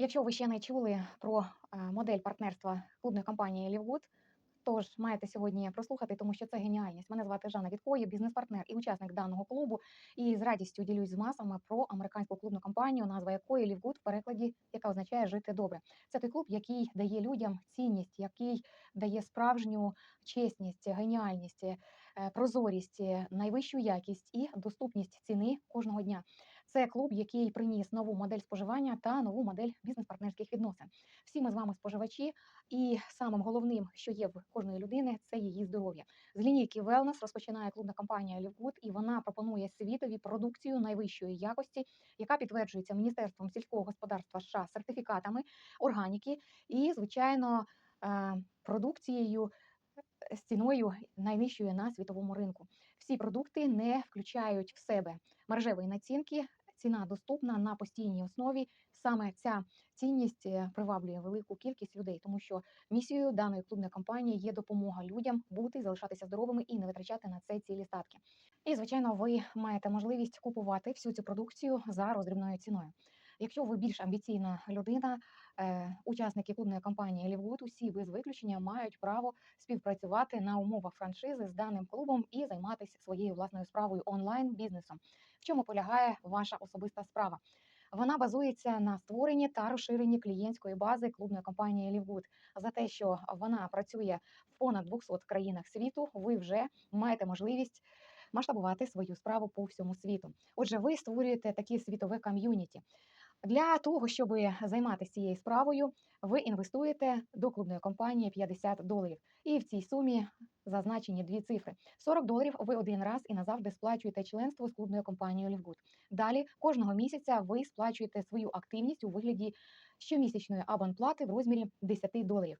Якщо ви ще не чули про е, модель партнерства клубної компанії Лівгуд, тож маєте сьогодні прослухати, тому що це геніальність. Мене звати Жанна Віткоє, бізнес-партнер і учасник даного клубу. І з радістю ділюсь з масами про американську клубну компанію, назва якої Лівгуд в перекладі, яка означає жити добре. Це той клуб, який дає людям цінність, який дає справжню чесність, геніальність, е, прозорість, найвищу якість і доступність ціни кожного дня. Це клуб, який приніс нову модель споживання та нову модель бізнес-партнерських відносин. Всі ми з вами споживачі, і самим головним, що є в кожної людини, це її здоров'я. З лінійки Wellness розпочинає клубна компанія Лівгуд, і вона пропонує світові продукцію найвищої якості, яка підтверджується Міністерством сільського господарства США сертифікатами органіки і, звичайно, е, продукцією. е, З ціною найнижчою на світовому ринку. Всі продукти не включають в себе мережевої націнки. Ціна доступна на постійній основі. Саме ця цінність е, приваблює велику кількість людей, тому що місією даної клубної компанії є допомога людям бути, залишатися здоровими і не витрачати на це цілі статки. І звичайно, ви маєте можливість купувати всю цю продукцію за роздрібною ціною. Якщо ви більш амбіційна людина, е, учасники клубної компанії Лівгуд, усі без виключення мають право співпрацювати на умовах франшизи з даним клубом і займатися своєю власною справою онлайн бізнесом. В чому полягає ваша особиста справа? Вона базується на створенні та розширенні клієнтської бази клубної компанії Лівгуд. За те, що вона працює в понад 200 країнах світу, ви вже маєте можливість масштабувати свою справу по всьому світу. Отже, ви створюєте таке світове ком'юніті. Для того, щоб займатися цією справою, ви інвестуєте до клубної компанії 50 доларів. І в цій сумі зазначені дві цифри: 40 доларів ви один раз і назавжди сплачуєте членство з клубною компанією Лівгуд. Далі кожного місяця ви сплачуєте свою активність у вигляді щомісячної абонплати в розмірі 10 доларів.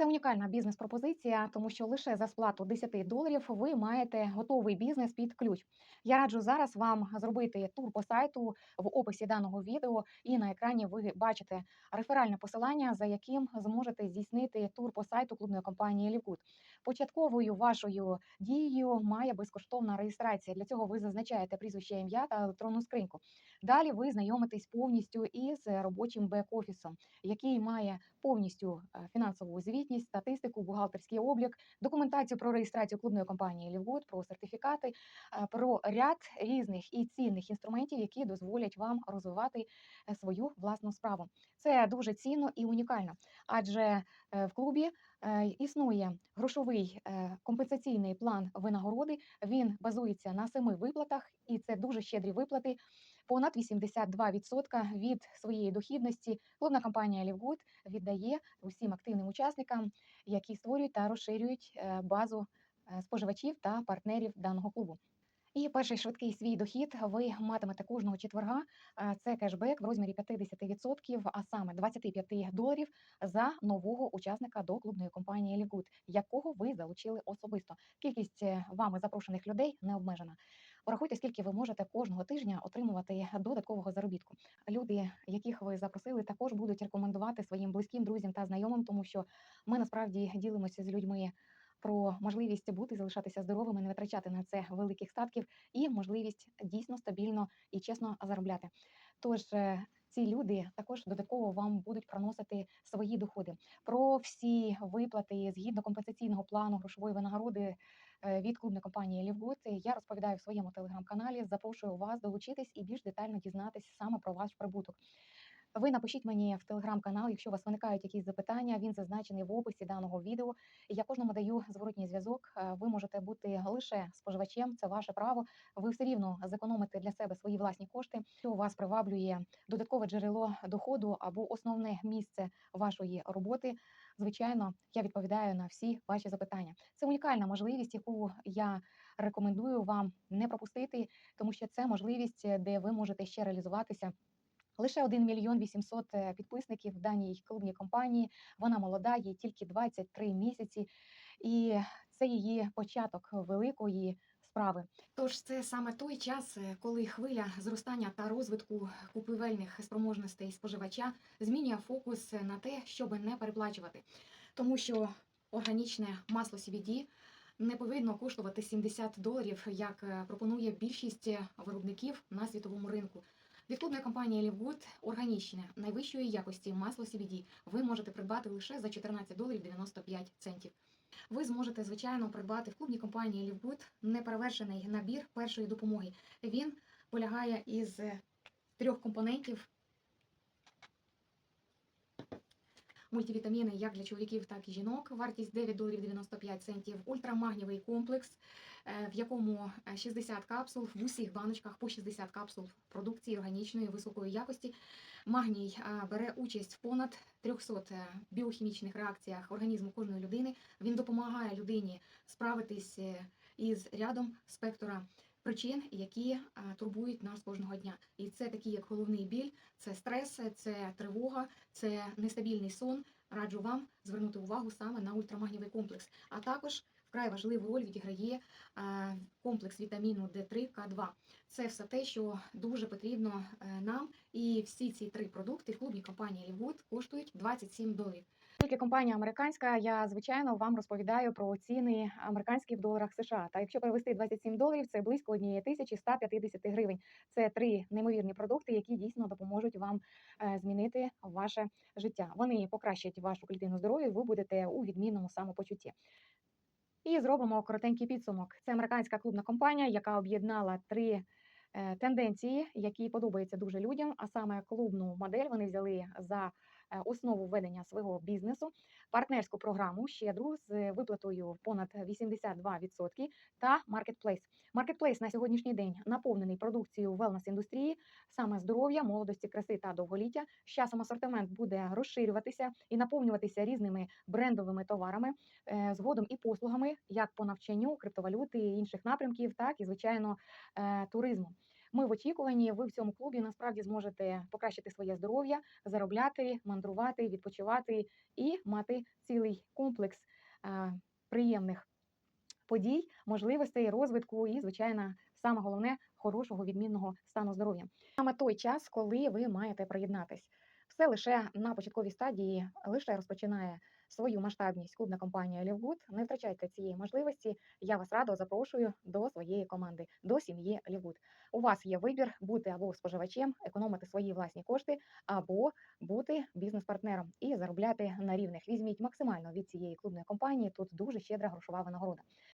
Це унікальна бізнес-пропозиція, тому що лише за сплату 10 доларів ви маєте готовий бізнес під ключ. Я раджу зараз вам зробити тур по сайту в описі даного відео, і на екрані ви бачите реферальне посилання, за яким зможете здійснити тур по сайту клубної компанії Лікут. Початковою вашою дією має безкоштовна реєстрація. Для цього ви зазначаєте прізвище ім'я та електронну скриньку. Далі ви знайомитесь повністю із робочим бек-офісом, який має повністю е, фінансову звітність, статистику, бухгалтерський облік, документацію про реєстрацію клубної компанії Лівгуд, про сертифікати, е, про ряд різних і цінних інструментів, які дозволять вам розвивати е, свою власну справу. Це дуже цінно і унікально, адже в клубі існує грошовий е, компенсаційний план винагороди. Він базується на семи виплатах, і це дуже щедрі виплати. Понад 82% від своєї дохідності клубна компанія Лівгуд віддає усім активним учасникам, які створюють та розширюють е, базу е, споживачів та партнерів даного клубу. І перший швидкий свій дохід ви матимете кожного четверга. Це кешбек в розмірі 50%, а саме 25 доларів за нового учасника до клубної компанії Лівгуд, якого ви залучили особисто. Кількість е, вами запрошених людей не обмежена. Порахуйте, скільки ви можете кожного тижня отримувати додаткового заробітку. Люди, яких ви запросили, також будуть рекомендувати своїм близьким друзям та знайомим, тому що ми насправді ділимося з людьми про можливість бути, залишатися здоровими, не витрачати на це великих статків і можливість дійсно стабільно і чесно заробляти. Тож е, ці люди також додатково вам будуть проносити свої доходи. Про всі виплати згідно компенсаційного плану грошової винагороди е, від клубної компанії Лівгуд я розповідаю в своєму телеграм-каналі. Запрошую вас долучитись і більш детально дізнатися саме про ваш прибуток. Ви напишіть мені в телеграм-канал, якщо у вас виникають якісь запитання. Він зазначений в описі даного відео. Я кожному даю зворотній зв'язок. Е, Ви можете бути лише споживачем, це ваше право. Ви все рівно зекономите для себе свої власні кошти. Що вас приваблює додаткове джерело доходу або основне місце вашої роботи. Звичайно, я відповідаю на всі ваші запитання. Це унікальна можливість, яку я рекомендую вам не пропустити, тому що це можливість, де ви можете ще реалізуватися. Лише 1 мільйон 800 е, підписників в даній клубній компанії. Вона молода, їй тільки 23 місяці, і це її початок великої справи. Тож це саме той час, е, коли хвиля зростання та розвитку купівельних спроможностей споживача змінює фокус на те, щоб не переплачувати, тому що органічне масло CBD не повинно коштувати 70 доларів, як е, пропонує більшість виробників на світовому ринку. Від компанія Лівгуд органічне найвищої якості масло CBD ви можете придбати лише за 14 доларів 95 центів. Ви зможете, звичайно, придбати в клубній компанії Лівгуд неперевершений набір першої допомоги. Він полягає із трьох компонентів. Мультивітаміни як для чоловіків, так і жінок. Вартість 9 доларів 95 центів. Ультрамагнієвий комплекс, е, в якому е, 60 капсул в усіх баночках по 60 капсул продукції органічної високої якості. Магній бере участь в понад 300 е, біохімічних реакціях організму кожної людини. Він допомагає людині справитись е, із рядом спектра причин, які турбують нас кожного дня. І це такі, як головний біль, це стрес, це тривога, це нестабільний сон. Раджу вам звернути увагу саме на ультрамагнівий комплекс. А також вкрай важливу роль відіграє комплекс вітаміну D3 К2. Це все те, що дуже потрібно е, нам. І всі ці три продукти в клубній компанії Лівуд коштують 27 доларів. Тільки компанія американська, я звичайно вам розповідаю про ціни американські в доларах США. Та якщо перевести 27 доларів, це близько 1150 гривень. Це три неймовірні продукти, які дійсно допоможуть вам е, змінити ваше життя. Вони покращать вашу клітину здоров'я, ви будете у відмінному самопочутті. І зробимо коротенький підсумок. Це американська клубна компанія, яка об'єднала три е, тенденції, які подобаються дуже людям. А саме клубну модель вони взяли за основу ведення свого бізнесу, партнерську програму щедру з виплатою понад 82% та маркетплейс. Маркетплейс на сьогоднішній день наповнений продукцією велнес-індустрії, саме здоров'я, молодості, краси та довголіття. З часом асортимент буде розширюватися і наповнюватися різними брендовими товарами, е, згодом і послугами, як по навчанню, криптовалюти інших напрямків, так і звичайно е, туризму. Ми в очікуванні. Ви в цьому клубі насправді зможете покращити своє здоров'я, заробляти, мандрувати, відпочивати і мати цілий комплекс е, приємних подій, можливостей, розвитку і, звичайно, саме головне хорошого відмінного стану здоров'я. Саме той час, коли ви маєте приєднатись. Все лише на початковій стадії, лише розпочинає свою масштабність клубна компанія Лівгуд. Не втрачайте цієї можливості. Я вас радо запрошую до своєї команди, до сім'ї Лівгуд. У вас є вибір бути або споживачем, економити свої власні кошти, або бути бізнес-партнером і заробляти на рівних. Візьміть максимально від цієї клубної компанії. Тут дуже щедра грошова винагорода.